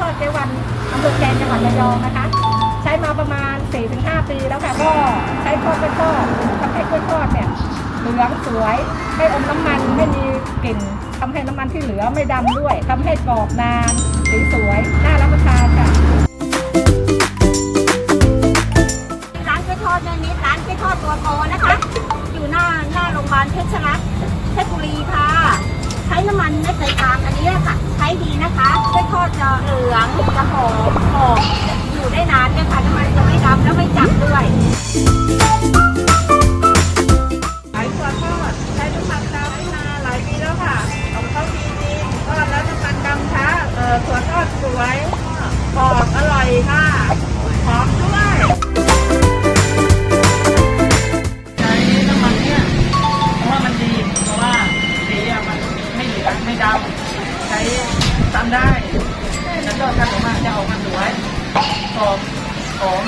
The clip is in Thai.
ทอดเจวันอำเภอแกลงจังหวัดระยองนะคะ ใช้มาประมาณ 4-5 ปีแล้วค่ะก็ใช้ทอดก้วทอดทำให้กล้วยทอดเนี่ยเหลืองสวยไม่อมน้ำมันไม่มีกลิ่นทำให้น้ำมันที่เหลือไม่ดำด้วยทำให้กรอบนานสีสวยน่ารับประทานค่ะร้านกล้วยทอดในนี้ร้านกล้วยทอดตัวโตนะคะ อยู่หน้าหน้าโรงพยาบาลเพชรรัตน์เพชรบุรีค่ะ ใช้น้ำมันไม่ใส่ตามอันนี้ค่ะ ใช้ดีนะ เหลืองจะหอมหอมอยู่ได้นานเนี่ยค่ะน้ำมันจะไม่ดำแล้วไม่จับด้วยขายถั่วทอดใช้น้ำมันดำมาหลายปีแล้วค่ะของเขาดีจริงทอดแล้วน้ำมันดำช้าเออถั่วทอดสวยกรอบอร่อยค่ะหอมด้วยใช้น้ำมันเนี่ยเพราะว่ามันดีเพราะว่าสีอะมันไม่เหลืองไม่ดำใช้ซ้ำได้ แล้วก็ถ้าออกมาจะออกมาสวยกรอบหอม